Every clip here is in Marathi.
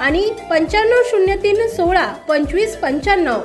आणि पंच्याण्णव शून्य तीन सोळा पंचवीस पंच्याण्णव.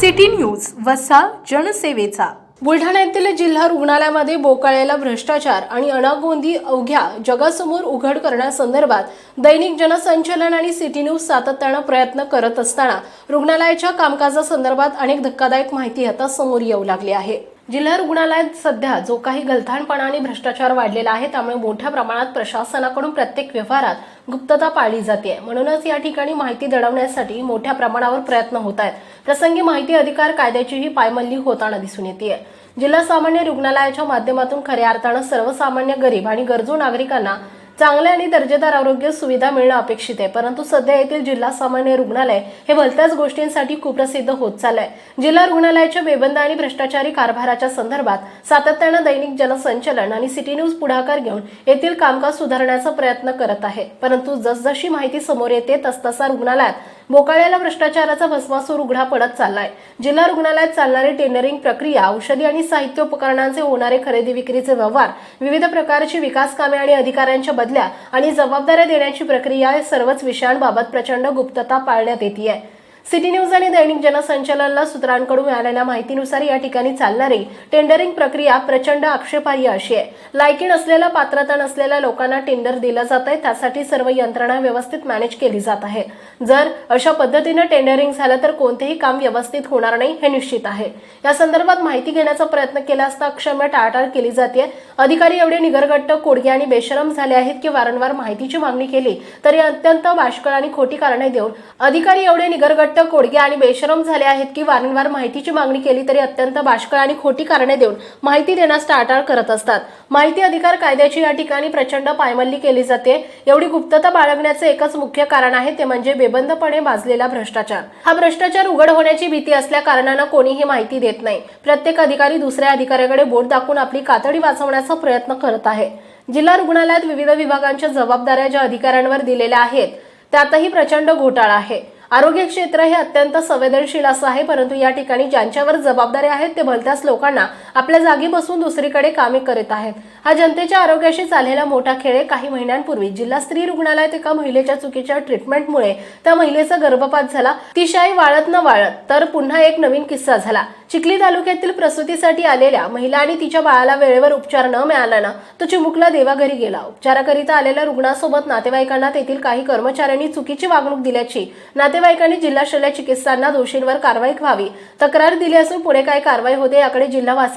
सिटी न्यूज वसा जनसेवेचा. बुलढाणा येथील जिल्हा रुग्णालयामध्ये बोकाळलेला भ्रष्टाचार आणि अनागोंदी अवघ्या जगासमोर उघड करण्यासंदर्भात दैनिक जनसंचलन आणि सिटी न्यूज सातत्यानं प्रयत्न करत असताना रुग्णालयाच्या कामकाजासंदर्भात अनेक धक्कादायक माहिती आता समोर येऊ लागली आहे. जिल्हा रुग्णालयात सध्या जो काही गलथानपणा आणि भ्रष्टाचार वाढलेला आहे त्यामुळे मोठ्या प्रमाणात प्रशासनाकडून प्रत्येक व्यवहारात गुप्तता पाळली जाते म्हणूनच या ठिकाणी माहिती दडवण्यासाठी मोठ्या प्रमाणावर प्रयत्न होत आहेत प्रसंगी माहिती अधिकार कायद्याचीही पायमल्ली होताना दिसून येते जिल्हा सामान्य रुग्णालयाच्या माध्यमातून खऱ्या अर्थानं सर्वसामान्य गरीब आणि गरजू नागरिकांना चांगल्या आणि दर्जेदार आरोग्य सुविधा मिळणं अपेक्षित आहे परंतु सध्या येथील जिल्हा सामान्य रुग्णालय हे भलत्याच गोष्टींसाठी कुप्रसिद्ध होत चाललंय. जिल्हा रुग्णालयाच्या बेबंद आणि भ्रष्टाचारी कारभाराच्या संदर्भात सातत्यानं दैनिक जनसंचलन आणि सिटी न्यूज पुढाकार घेऊन येथील कामकाज सुधारण्याचा प्रयत्न करत आहे. परंतु जसजशी माहिती समोर येते तसतसा रुग्णालयात बोकाळ्याला भ्रष्टाचाराचा भस्मासूर उघडा पडत चाललाय. जिल्हा रुग्णालयात चालणारी टेंडरिंग प्रक्रिया औषधी आणि साहित्य उपकरणांचे होणारे खरेदी विक्रीचे व्यवहार विविध प्रकारची विकास कामे आणि अधिकाऱ्यांच्या बदल्या आणि जबाबदाऱ्या देण्याची प्रक्रिया सर्वच विषयांबाबत प्रचंड गुप्तता पाळण्यात येते सिटी न्यूज आणि दैनिक जनसंचलनला सूत्रांकडून मिळालेल्या माहितीनुसार या ठिकाणी चालणारी टेंडरिंग प्रक्रिया प्रचंड आक्षेपार्ह अशी आहे. लायकी नसलेल्या पात्रता नसलेल्या लोकांना टेंडर दिलं जात आहे. त्यासाठी सर्व यंत्रणा व्यवस्थित मॅनेज केली जात आहे. जर अशा पद्धतीनं टेंडरिंग झालं तर कोणतेही काम व्यवस्थित होणार नाही हे निश्चित आहे. या संदर्भात माहिती घेण्याचा प्रयत्न केला असता अक्षम्य टाळाटाळ केली जाते अधिकारी एवढे निगरगट्ट कोडगे आणि बेशरम झाले आहेत की वारंवार माहितीची मागणी केली तरी अत्यंत बाष्कळ आणि खोटी कारणे देऊन अधिकारी एवढे निगरगट्ट कोडगे आणि बेशरम झाले आहेत की वारंवार माहितीची मागणी केली तरी अत्यंत बाष्कळ आणि खोटी कारणे देऊन माहिती देण्यास टाळाटाळ करत असतात. माहिती अधिकार कायद्याची या ठिकाणी प्रचंड पायमल्ली केली जाते. एवढी गुप्तता बाळगण्याचे एकच मुख्य कारण आहे ते म्हणजे बेबंदपणे भाजलेला भ्रष्टाचार. हा भ्रष्टाचार उघड होण्याची भीती असल्या कारणानं कोणीही माहिती देत नाही. प्रत्येक अधिकारी दुसऱ्या अधिकाऱ्याकडे बोट दाखवून आपली कातडी वाचवण्याचा प्रयत्न करत आहे. जिल्हा रुग्णालयात विविध विभागांच्या जबाबदाऱ्या ज्या अधिकाऱ्यांवर दिलेल्या आहेत त्यातही प्रचंड घोटाळा आहे. आरोग्य क्षेत्र हे अत्यंत संवेदनशील असं आहे परंतु या ठिकाणी ज्यांच्यावर जबाबदाऱ्या आहेत ते भलत्याच लोकांना आपल्या जागी बसून दुसरीकडे कामे करत आहेत. हा जनतेच्या आरोग्याशी चाललेला मोठा खेळ आहे. काही महिन्यांपूर्वी जिल्हा स्त्री रुग्णालयात एका महिलेच्या चुकीच्या ट्रीटमेंटमुळे त्या महिलेचा गर्भपात झाला. तिशाई वाळत न वाळत तर पुन्हा एक नवीन किस्सा झाला. चिखली तालुक्यातील प्रसूतीसाठी आलेल्या महिला आणि तिच्या बाळाला वेळेवर उपचार न मिळाल्यानं तो चिमुकला देवाघरी गेला. उपचाराकरिता आलेल्या रुग्णासोबत नातेवाईकांना तेथील काही कर्मचाऱ्यांनी चुकीची वागणूक दिल्याची नातेवाईकांनी जिल्हा शल्य चिकित्सांना दोषींवर कारवाई व्हावी तक्रार दिली असून पुढे काय कारवाई होते याकडे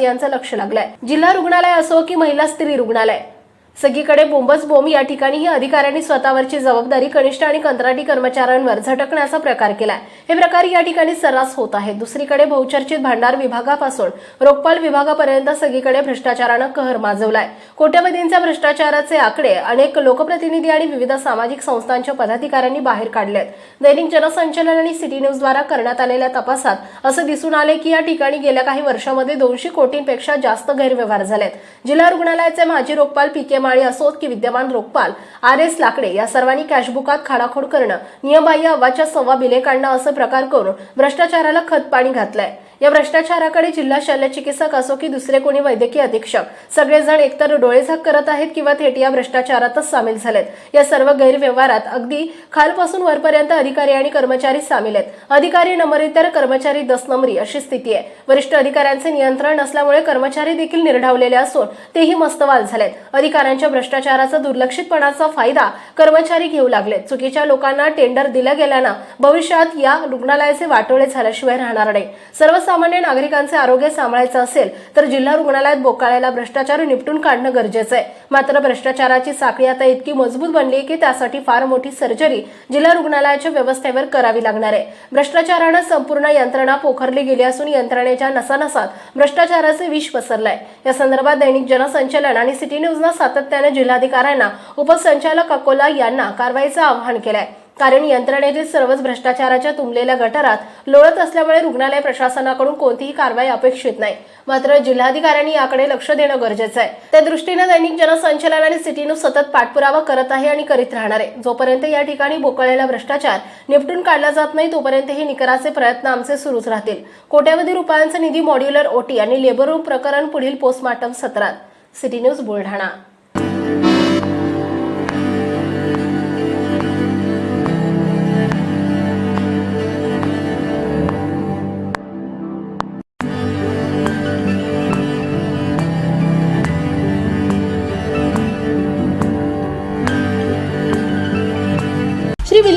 भारतीयांचं लक्ष लागलंय. जिल्हा रुग्णालय असो की महिला स्त्री रुग्णालय सगळीकडे बोंबच बोंब या ठिकाणी अधिकाऱ्यांनी स्वतःवरची जबाबदारी कनिष्ठ आणि कंत्राटी कर्मचाऱ्यांवर झटकण्याचा प्रकार केलाय. हे प्रकार या ठिकाणी सर्रास होत आहेत. दुसरीकडे बहुचर्चित भांडार विभागापासून रोखपाल विभागापर्यंत सगळीकडे भ्रष्टाचारानं कहर माजवलाय. कोट्यवधींच्या भ्रष्टाचाराचे आकडे अनेक लोकप्रतिनिधी आणि विविध सामाजिक संस्थांच्या पदाधिकाऱ्यांनी बाहेर काढलेत. दैनिक जनसंचलन आणि सिटी न्यूजद्वारा करण्यात आलेल्या तपासात असं दिसून आले की या ठिकाणी गेल्या काही वर्षामध्ये दोनशे कोटींपेक्षा जास्त गैरव्यवहार झालेत. जिल्हा रुग्णालयाचे माजी रोखपाल पी के माळी असोत की विद्यमान रोखपाल आर एस लाकडे या सर्वांनी कॅशबुकात खाडाखोड करणं नियमबाह्य अव्वाच्या सव्वा बिले काढणं असं प्रकार करून भ्रष्टाचाराला खतपाणी घातलंय. या भ्रष्टाचाराकडे जिल्हा शल्यचिकित्सक असो की दुसरे कोणी वैद्यकीय अधीक्षक सगळेजण एकतर डोळेझाक करत आहेत किंवा थेट या भ्रष्टाचारातच सामील झालेत. या सर्व गैरव्यवहारात अगदी खालपासून वरपर्यंत अधिकारी आणि कर्मचारी सामील आहेत. अधिकारी नंबरी तर कर्मचारी दस नमरी अशी स्थिती आहे. वरिष्ठ अधिकाऱ्यांचे नियंत्रण नसल्यामुळे कर्मचारी देखील निर्ढावलेले असून तेही मस्तवाल झालेत. अधिकाऱ्यांच्या भ्रष्टाचाराचा दुर्लक्षितपणाचा फायदा कर्मचारी घेऊ लागले चुकीच्या लोकांना टेंडर दिलं गेल्यानं भविष्यात या रुग्णालयाचे वाटोळे झाल्याशिवाय राहणार नाही. सर्वसामान्य नागरिकांचे आरोग्य सांभाळायचं असेल तर जिल्हा रुग्णालयात बोकाळ्याला भ्रष्टाचार निपटून काढणं गरजेचं आहे. मात्र भ्रष्टाचाराची साखळी आता इतकी मजबूत बनली की त्यासाठी फार मोठी सर्जरी जिल्हा रुग्णालयाच्या व्यवस्थेवर करावी लागणार आहे. भ्रष्टाचारानं संपूर्ण यंत्रणा पोखरली गेली असून यंत्रणेच्या नसानसात भ्रष्टाचाराचे विष पसरलंय. या संदर्भात दैनिक जनसंचलन आणि सिटी न्यूजनं सातत्याने जिल्हाधिकाऱ्यांना उपसंचालक अकोला यांना कारवाईचं आवाहन केलंय. कारण यंत्रणेतील सर्वच भ्रष्टाचाराच्या तुंबलेल्या गटारात लोळत असल्यामुळे रुग्णालय प्रशासनाकडून कोणतीही कारवाई अपेक्षित नाही. मात्र जिल्हाधिकाऱ्यांनी याकडे लक्ष देणं गरजेचं आहे. त्या दृष्टीनं दैनिक जनसंचलन आणि सिटी सतत पाठपुरावा करत आहे आणि करीत राहणार आहे. जोपर्यंत या ठिकाणी बोकळलेला भ्रष्टाचार निपटून काढला जात नाही तोपर्यंत हे निकराचे प्रयत्न आमचे सुरूच राहतील. कोट्यावधी रुपयांचा निधी मॉड्युलर ओटी आणि लेबर रूम प्रकरण पुढील पोस्टमार्टम सत्रात. City news Buldhana.